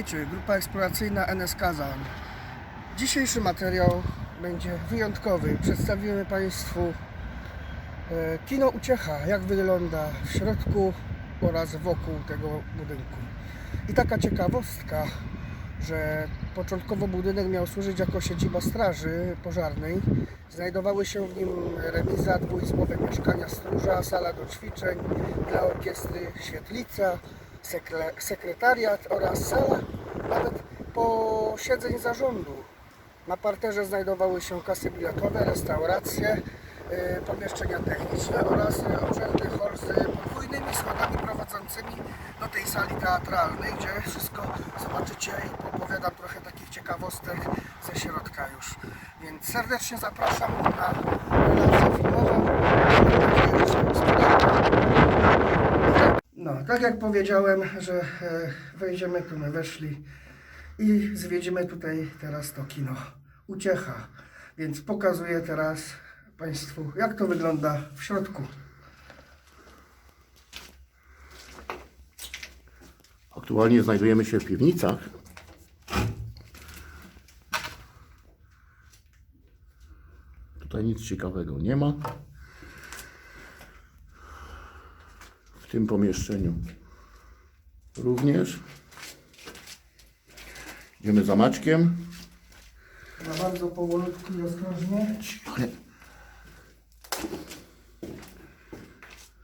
Witajcie, grupa eksploracyjna NS Kazan. Dzisiejszy materiał będzie wyjątkowy. Przedstawimy Państwu e, kino Uciecha, jak wygląda w środku oraz wokół tego budynku. I taka ciekawostka, że początkowo budynek miał służyć jako siedziba straży pożarnej. Znajdowały się w nim remiza, dwuizbowe mieszkania stróża, sala do ćwiczeń dla orkiestry, świetlica, sekretariat oraz sala nawet posiedzeń zarządu. Na parterze znajdowały się kasy biletowe, restauracje, y, pomieszczenia techniczne oraz obrzędny hol z podwójnymi schodami prowadzącymi do tej sali teatralnej, gdzie wszystko zobaczycie i opowiadam trochę takich ciekawostek ze środka już. Więc serdecznie zapraszam na relację filmową. Mam nadzieję, że się spodoba. No, tak jak powiedziałem, że e, wejdziemy tu, my weszli i zwiedzimy tutaj teraz to kino. Uciecha. Więc pokazuję teraz Państwu, jak to wygląda w środku. Aktualnie znajdujemy się w piwnicach. Tutaj nic ciekawego nie ma. W tym pomieszczeniu również. Idziemy za Maćkiem. Za bardzo powolutku i ostrożnie. Ale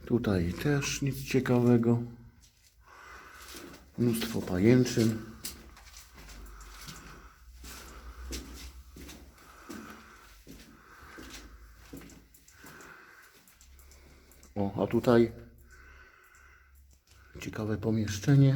Tutaj też nic ciekawego. Mnóstwo pajęczyn. O, a tutaj ciekawe pomieszczenie.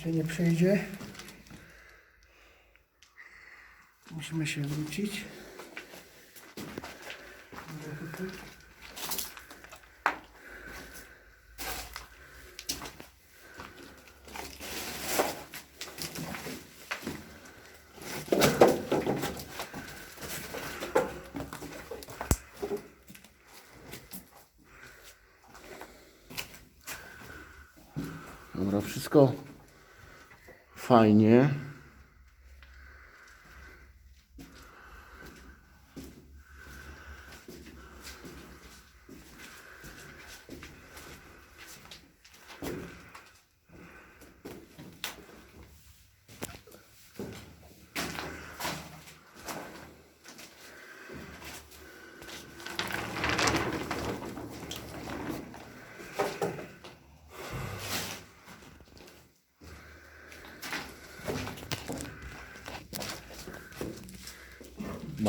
Jeśli nie przejdzie, musimy się wrócić. Może tutaj. Dobra, wszystko fajnie.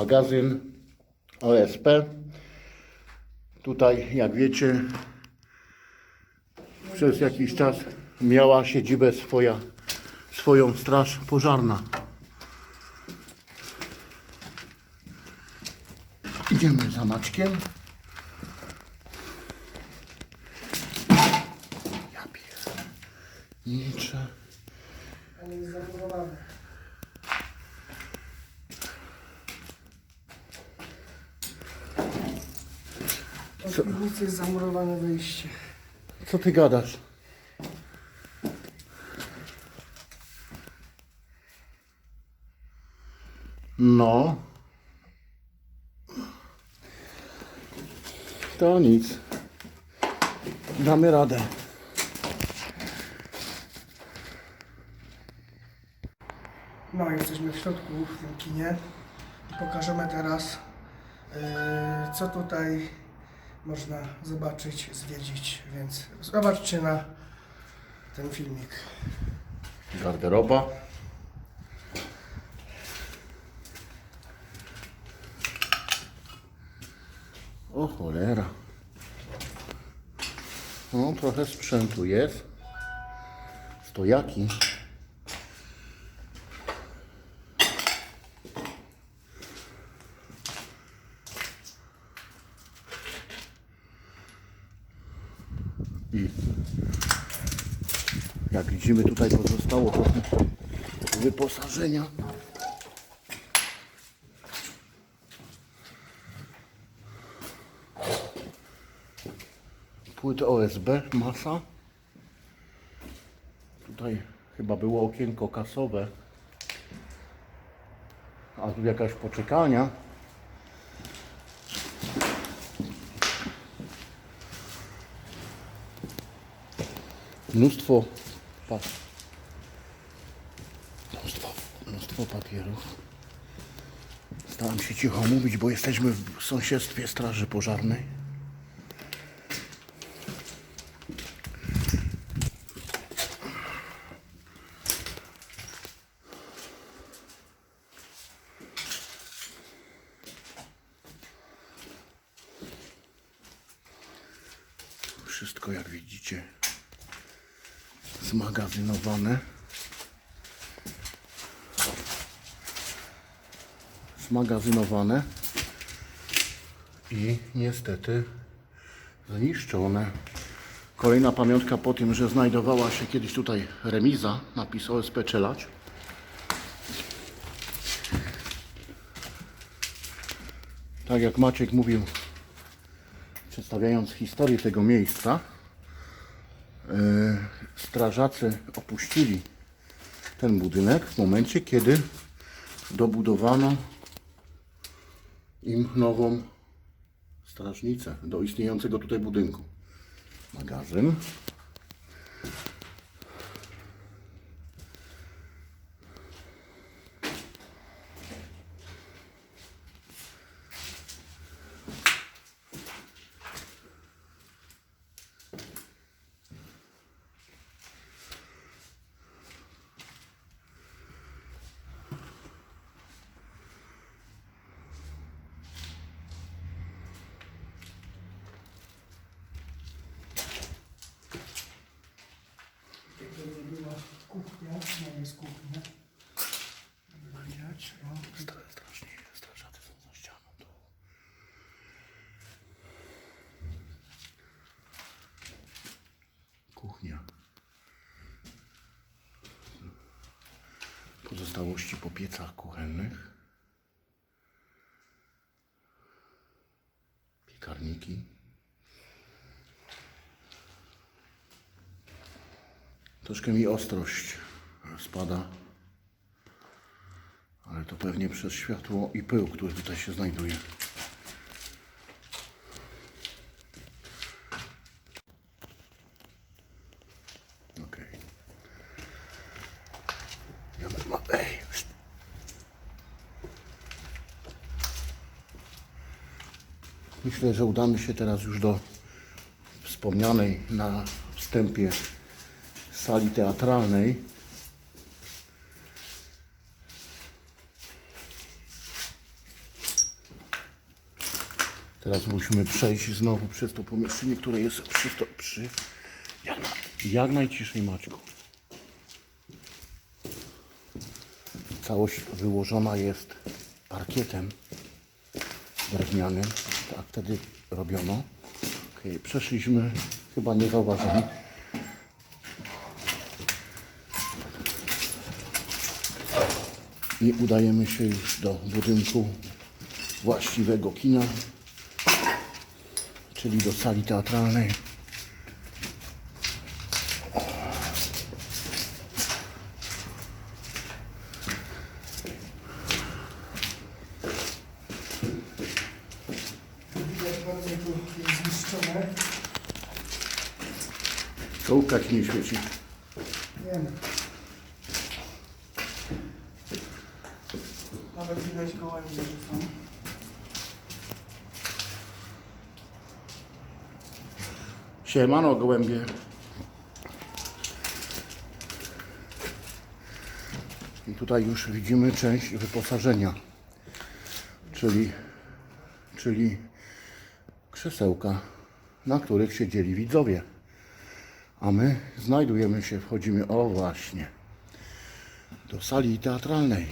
Magazyn OSP. Tutaj, jak wiecie, przez jakiś czas miała siedzibę swoja, swoją straż pożarna. Idziemy za Maćkiem. Ja pierniczę. Ale jest zamurowane. Od Co? piwnicy jest zamurowane wyjście. Co ty gadasz? No. To nic. Damy radę. No, jesteśmy w środku w tym kinie i pokażemy teraz, e, co tutaj można zobaczyć, zwiedzić, więc zobaczcie na ten filmik. Garderoba. O cholera. No, trochę sprzętu jest. stojaki. I jak widzimy tutaj pozostało trochę wyposażenia. Płyty OSB, masa. Tutaj chyba było okienko kasowe. A tu jakaś poczekalnia. Mnóstwo, pa- mnóstwo, mnóstwo papierów. Staram się cicho mówić, bo jesteśmy w sąsiedztwie Straży Pożarnej. Wszystko jak widzicie zmagazynowane. Zmagazynowane i niestety zniszczone. Kolejna pamiątka po tym, że znajdowała się kiedyś tutaj remiza, napis OSP Czelać. Tak jak Maciek mówił, przedstawiając historię tego miejsca, strażacy opuścili ten budynek w momencie, kiedy dobudowano im nową strażnicę do istniejącego tutaj budynku. Magazyn. Tutaj była kuchnia, no jest kuchnia. Widać, no. Stra- Strasznie strażacy są za ścianą. Tu. Kuchnia. Pozostałości piecach kuchennych. Piekarniki. Troszkę mi ostrość spada. Ale to pewnie przez światło i pył, który tutaj się znajduje. Okej. Ja ma... Ej! szt. Myślę, że udamy się teraz już do wspomnianej na wstępie sali teatralnej. Teraz musimy przejść znowu przez to pomieszczenie, które jest przy, sto- przy jak, jak najciszej Maćku. Całość wyłożona jest parkietem drewnianym. Tak wtedy robiono. Okay, przeszliśmy, chyba nie zauważyli. I udajemy się już do budynku właściwego kina czyli do sali teatralnej. Ci nie świeci. Wiem. Nawet widać gołębie, że są. Siemano gołębie. I tutaj już widzimy część wyposażenia, czyli, czyli krzesełka, na których siedzieli widzowie. A my znajdujemy się, wchodzimy, o właśnie, do sali teatralnej.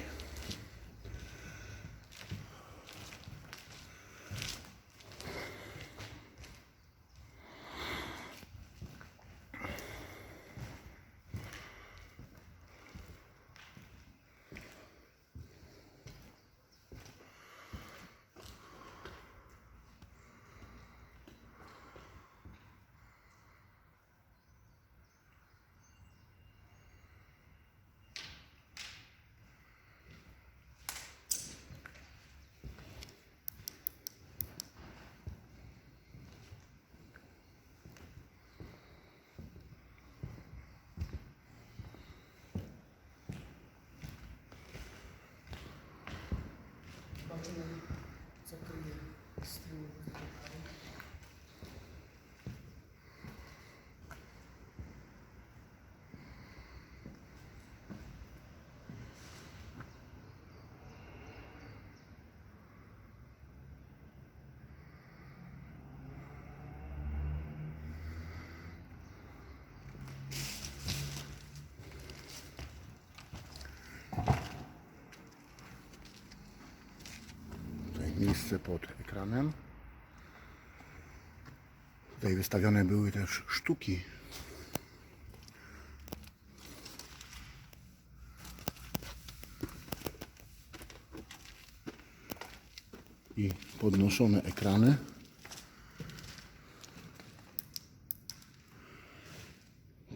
Miejsce pod ekranem. Tutaj wystawione były też sztuki. I podnoszone ekrany.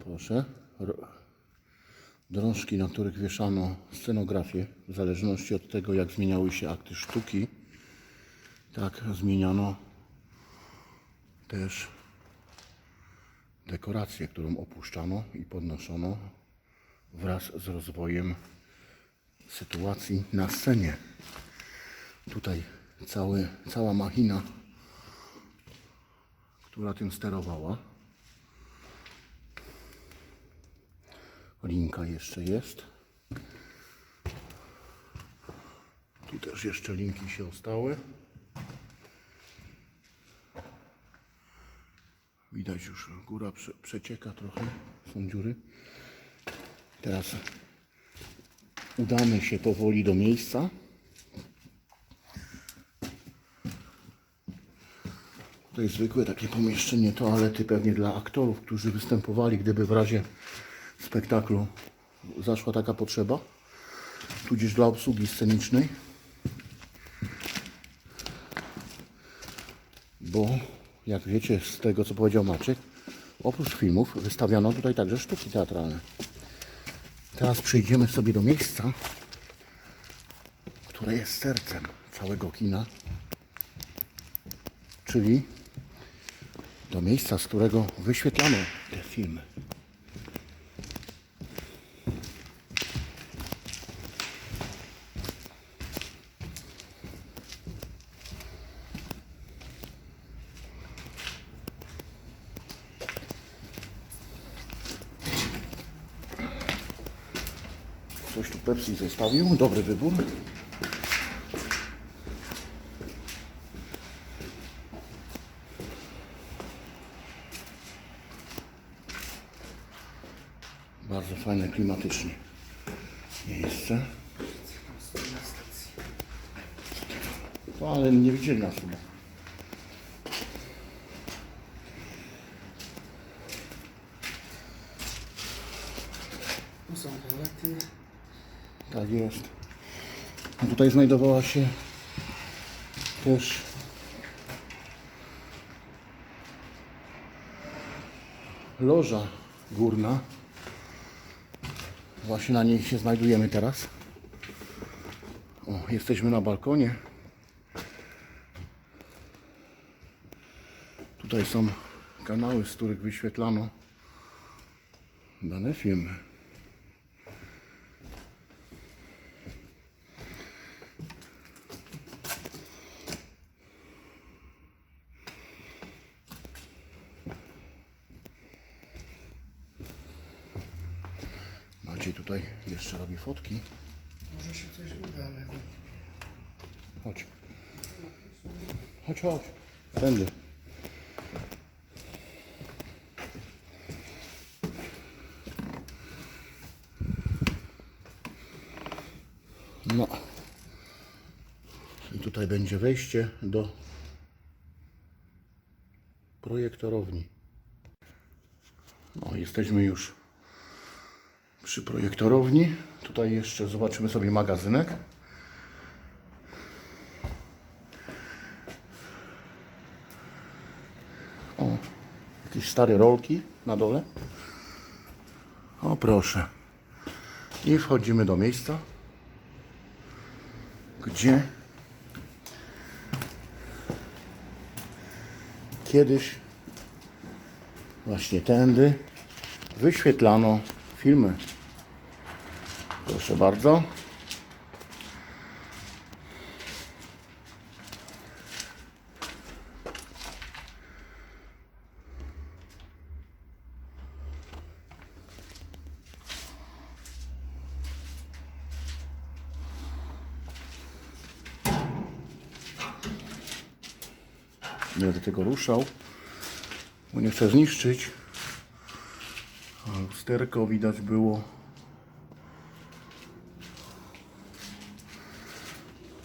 Proszę. Ro- Drążki, na których wieszano scenografię, w zależności od tego, jak zmieniały się akty sztuki, tak zmieniano też dekorację, którą opuszczano i podnoszono wraz z rozwojem sytuacji na scenie. Tutaj cały, cała machina, która tym sterowała. Linka jeszcze jest. Tu też jeszcze linki się ostały. Widać już góra prze, przecieka trochę, są dziury. Teraz udamy się powoli do miejsca. To jest zwykłe takie pomieszczenie toalety pewnie dla aktorów, którzy występowali, gdyby w razie spektaklu zaszła taka potrzeba, tudzież dla obsługi scenicznej. Bo jak wiecie z tego co powiedział Maciek, oprócz filmów wystawiano tutaj także sztuki teatralne. Teraz przejdziemy sobie do miejsca, które jest sercem całego kina, czyli do miejsca, z którego wyświetlano te filmy. Coś tu Pepsi zostawił, dobry wybór. Bardzo fajne, klimatycznie miejsce. Ale nie widzieli nas chyba. Tu są toalety. Tak jest. A tutaj znajdowała się też loża górna. Właśnie na niej się znajdujemy teraz. O, jesteśmy na balkonie. Tutaj są kanały, z których wyświetlano dane filmy. fotki. Może się coś uda, ale... Chodź. Chodź, chodź. Tędy. No. I tutaj będzie wejście do projektorowni. No, jesteśmy już przy projektorowni. Tutaj jeszcze zobaczymy sobie magazynek. O, jakieś stare rolki na dole. O, proszę. I wchodzimy do miejsca, gdzie kiedyś właśnie tędy wyświetlano filmy. Proszę bardzo. Nie będę tego ruszał, bo nie chcę zniszczyć. Lusterko widać było.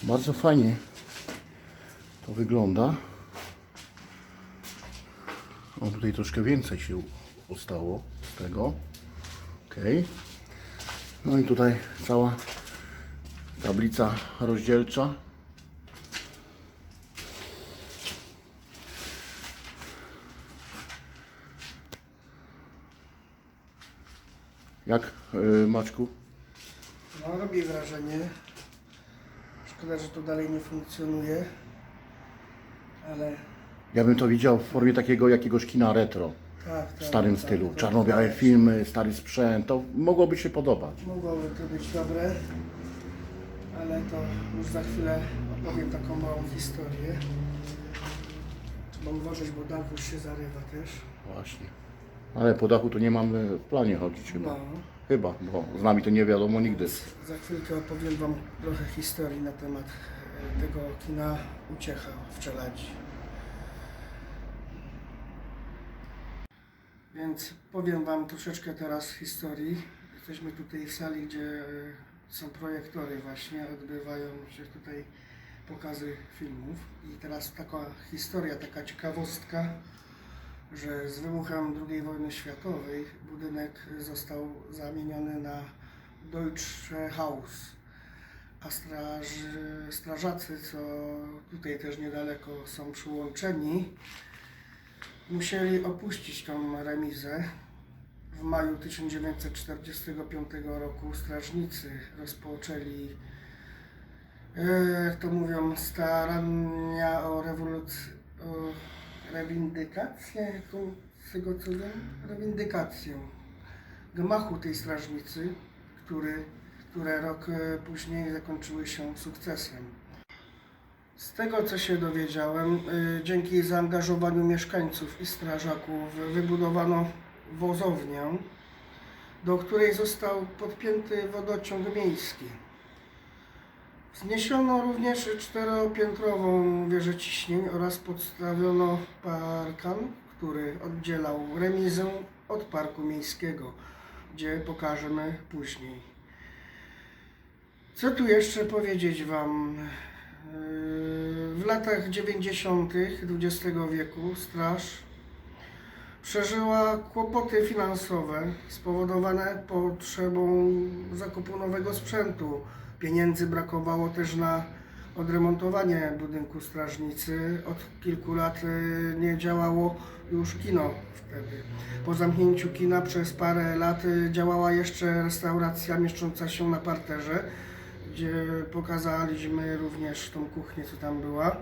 Bardzo fajnie to wygląda. O, tutaj troszkę więcej się ustało z tego. Ok. No i tutaj cała tablica rozdzielcza. Jak yy, Maczku? No, robi wrażenie. Szkoda, że to dalej nie funkcjonuje. Ale Ja bym to widział w formie takiego jakiegoś kina retro. tak, W tak. starym tak, stylu. tak, Czarno-białe tak. filmy, stary sprzęt. To mogłoby się podobać. Mogłoby to być dobre, ale to już za chwilę opowiem taką małą historię. Trzeba uważać, bo dach już się zarywa też. Właśnie. Ale po dachu to nie mamy w planie chodzić chyba. No, Chyba, bo z nami to nie wiadomo nigdy. za chwilkę opowiem Wam trochę historii na temat e, tego kina Uciecha w Czeladzi. Więc powiem Wam troszeczkę teraz historii. Jesteśmy tutaj w sali, gdzie e, są projektory właśnie, odbywają się tutaj pokazy filmów. I teraz taka historia, taka ciekawostka, że z wybuchem II wojny światowej budynek został zamieniony na Deutsche Haus. A straży, strażacy, co tutaj też niedaleko są przyłączeni, musieli opuścić tą remizę. W maju 1945 roku strażnicy rozpoczęli, e, jak to mówią, starania o rewolucję, rewindykację, jaką z tego cudem? Rewindykację gmachu tej strażnicy, który, które rok e, później zakończyły się sukcesem. Z tego co się dowiedziałem, y, dzięki zaangażowaniu mieszkańców i strażaków wybudowano wozownię, do której został podpięty wodociąg miejski. Wzniesiono również czteropiętrową wieżę ciśnień oraz podstawiono parkan, który oddzielał remizę od parku miejskiego, gdzie pokażemy później. Co tu jeszcze powiedzieć Wam? W latach 90. XX wieku straż przeżyła kłopoty finansowe spowodowane potrzebą zakupu nowego sprzętu. Pieniędzy brakowało też na odremontowanie budynku strażnicy. Od kilku lat yy, nie działało już kino wtedy. Po zamknięciu kina przez parę lat yy, działała jeszcze restauracja mieszcząca się na parterze gdzie pokazaliśmy również tą kuchnię, co tam była.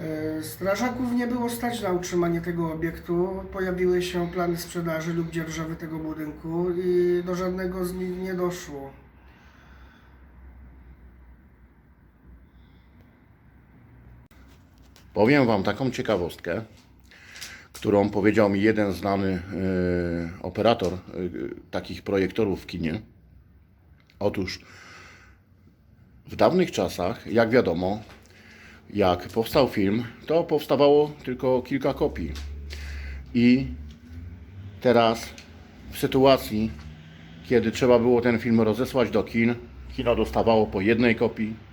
E, Strażaków nie było stać na utrzymanie tego obiektu. Pojawiły się plany sprzedaży lub dzierżawy tego budynku i do żadnego z nich nie doszło. Powiem Wam taką ciekawostkę, którą powiedział mi jeden znany e, operator e, takich projektorów w kinie. Otóż w dawnych czasach, jak wiadomo, jak powstał film, to powstawało tylko kilka kopii. I teraz w sytuacji, kiedy trzeba było ten film rozesłać do kin, kino dostawało po jednej kopii.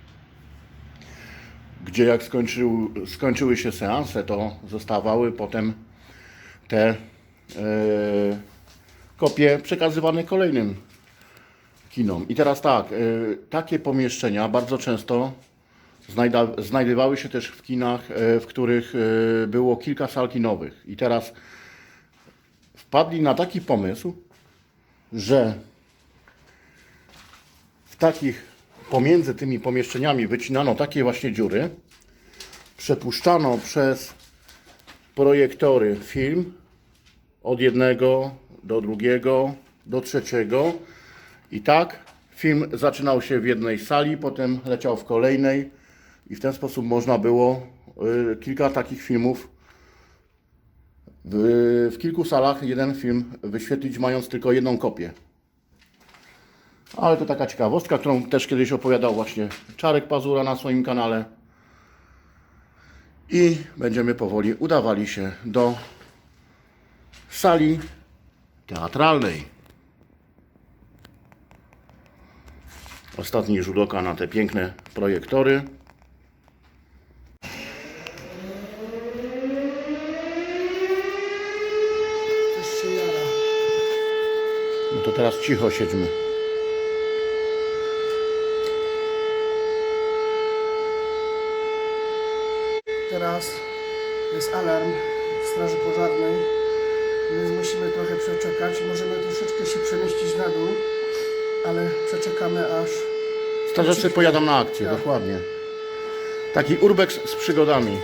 Gdzie jak skończył, skończyły się seanse, to zostawały potem te e, kopie przekazywane kolejnym kinom. I teraz tak, e, takie pomieszczenia bardzo często znajda, znajdowały się też w kinach, e, w których było kilka sal kinowych. I teraz wpadli na taki pomysł, że w takich pomiędzy tymi pomieszczeniami wycinano takie właśnie dziury, przepuszczano przez projektory film od jednego do drugiego, do trzeciego. I tak film zaczynał się w jednej sali, potem leciał w kolejnej. I w ten sposób można było y, kilka takich filmów w, w kilku salach jeden film wyświetlić, mając tylko jedną kopię. Ale to taka ciekawostka, którą też kiedyś opowiadał właśnie Czarek Pazura na swoim kanale. I będziemy powoli udawali się do sali teatralnej. Ostatni rzut oka na te piękne projektory. No to teraz cicho siedźmy. Teraz jest alarm w Straży Pożarnej, więc musimy trochę przeczekać. Możemy troszeczkę się przemieścić na dół, ale przeczekamy aż. Strażacy pojadą na akcję, Tak. dokładnie. Taki urbex z przygodami.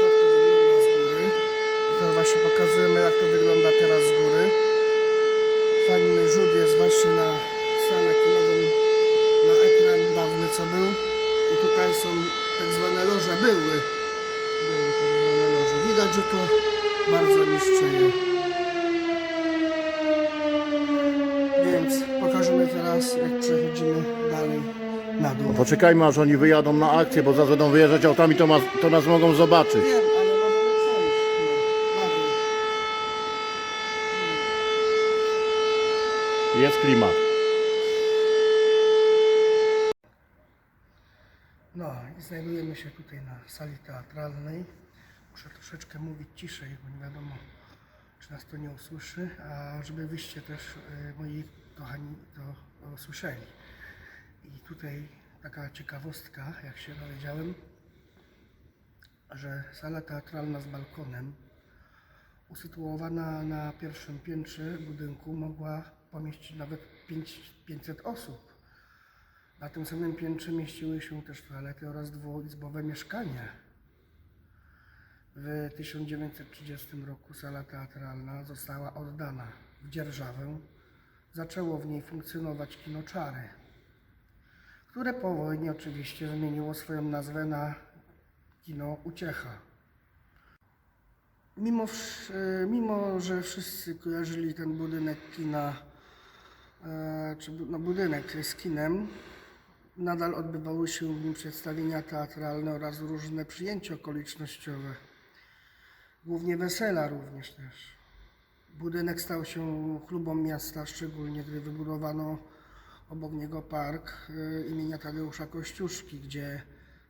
Tak to wygląda z góry. To właśnie to wygląda teraz z góry. Fajny rzut jest właśnie na salę kinową, na ekran dawny co był. I tutaj są tak zwane loże, były. Były tak zwane loże. Widać, że to bardzo niszczeje. Więc pokażemy teraz, jak przechodzimy dalej na dół. Poczekajmy aż oni wyjadą na akcję, bo zaraz będą wyjeżdżać autami, to, ma, to nas mogą zobaczyć. Wiem, ale możemy przejść. No, na dół. Jest klimat. No i znajdujemy się tutaj na sali teatralnej. Muszę troszeczkę mówić ciszej, bo nie wiadomo, czy nas to nie usłyszy, a żeby wyście też, y, moi kochani, to usłyszeli. I tutaj taka ciekawostka, jak się dowiedziałem, że sala teatralna z balkonem, usytuowana na pierwszym piętrze budynku, mogła pomieścić nawet 5, 500 osób. Na tym samym piętrze mieściły się też toalety oraz dwuizbowe mieszkanie. W 1930 roku sala teatralna została oddana w dzierżawę. Zaczęło w niej funkcjonować kino Czary, które po wojnie oczywiście zmieniło swoją nazwę na kino Uciecha. Mimo, mimo że wszyscy kojarzyli ten budynek kina, czy bu- no, budynek z kinem, nadal odbywały się w nim przedstawienia teatralne oraz różne przyjęcia okolicznościowe. Głównie wesela również też. Budynek stał się klubą miasta, szczególnie gdy wybudowano obok niego park e, imienia Tadeusza Kościuszki, gdzie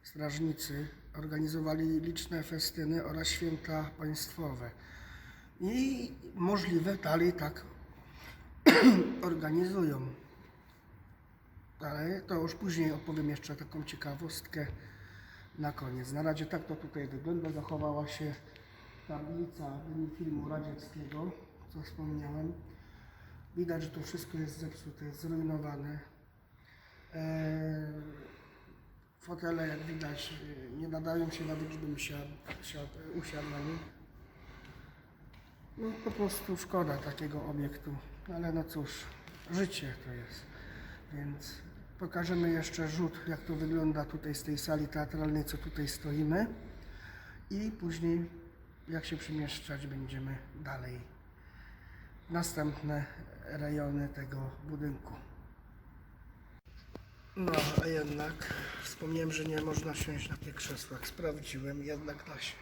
strażnicy organizowali liczne festyny oraz święta państwowe. I możliwe dalej tak organizują. Ale to już później opowiem jeszcze taką ciekawostkę na koniec. Na razie tak to tutaj wygląda. Zachowała się tablica filmu radzieckiego, co wspomniałem. Widać, że to wszystko jest zepsute, zrujnowane. Eee, fotele, jak widać, e, nie nadają się nawet, żebym siadł, usiadł na nich. No po prostu szkoda takiego obiektu, ale no cóż, życie to jest. Więc pokażemy jeszcze rzut, jak to wygląda tutaj z tej sali teatralnej, co tutaj stoimy. I później, jak się przemieszczać będziemy dalej. Następne rejony tego budynku. No, a jednak wspomniałem, że nie można siąść na tych krzesłach. Sprawdziłem, jednak da się.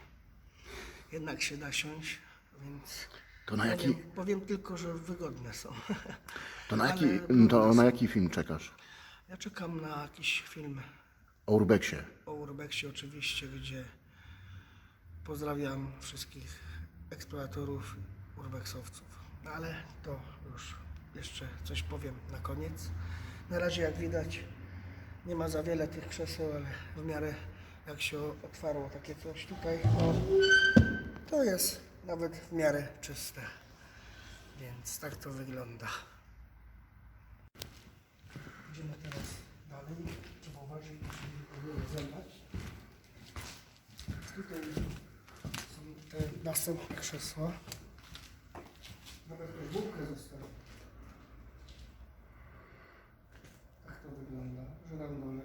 Jednak się da siąść, więc To na powiem, jaki, powiem tylko, że wygodne są. to na jaki, Ale to na jaki film czekasz? Ja czekam na jakiś film O Urbexie. o Urbexie oczywiście, gdzie pozdrawiam wszystkich eksploratorów urbexowców. No ale to już jeszcze coś powiem na koniec. Na razie jak widać nie ma za wiele tych krzeseł, ale w miarę jak się otwarło takie coś tutaj, no, to jest nawet w miarę czyste. Więc tak to wygląda. Idziemy teraz dalej. Trzeba uważać, żeby zębać. Tutaj są te następne krzesła. Nawet też bułkę zostawię. Tak to wygląda. Żyrandole.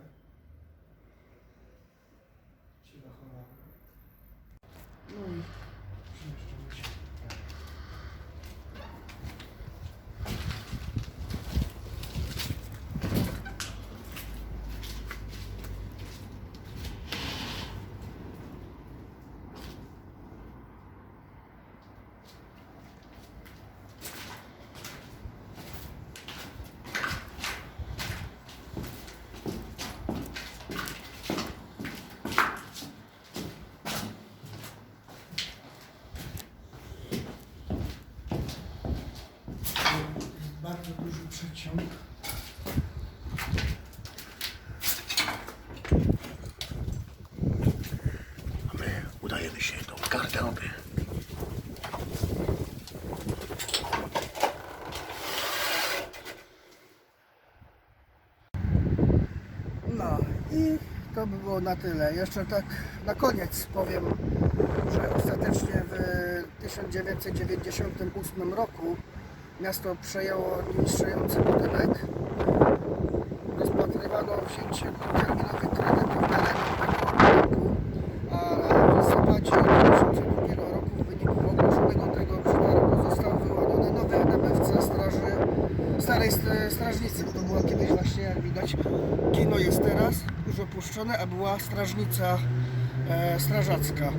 Ci zachowały. No i przemieszczamy się. Bardzo duży przeciąg. A my udajemy się do garderoby. No i to by było na tyle. Jeszcze tak na koniec powiem, że ostatecznie w 1998 roku miasto przejęło niszczący budynek. Rozpatrywano wzięcie terminowych kredytów na remont tego budynku, a w listopadzie 2002 roku w wyniku ogłoszonego tego przetargu został wyłoniony nowy nabywca straży, starej st- strażnicy, bo to była kiedyś właśnie, jak widać, kino jest teraz, już opuszczone, a była strażnica e, strażacka.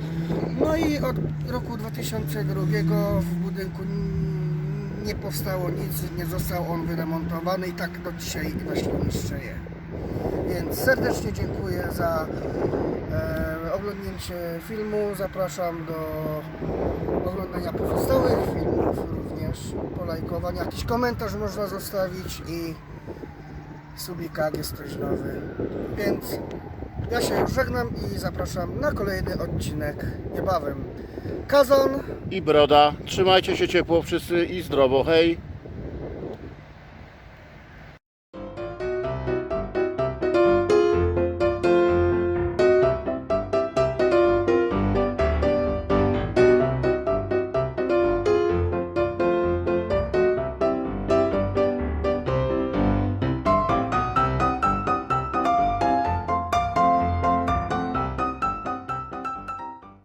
No i od roku 2002 w budynku nie powstało nic, nie został on wyremontowany i tak do dzisiaj właśnie niszczeje. Więc serdecznie dziękuję za e, oglądnięcie filmu. Zapraszam do oglądania pozostałych filmów również, polajkowania. Jakiś komentarz można zostawić i subika, jak jest ktoś nowy. Więc ja się już żegnam i zapraszam na kolejny odcinek niebawem. Kazan I broda. Trzymajcie się ciepło wszyscy i zdrowo. Hej!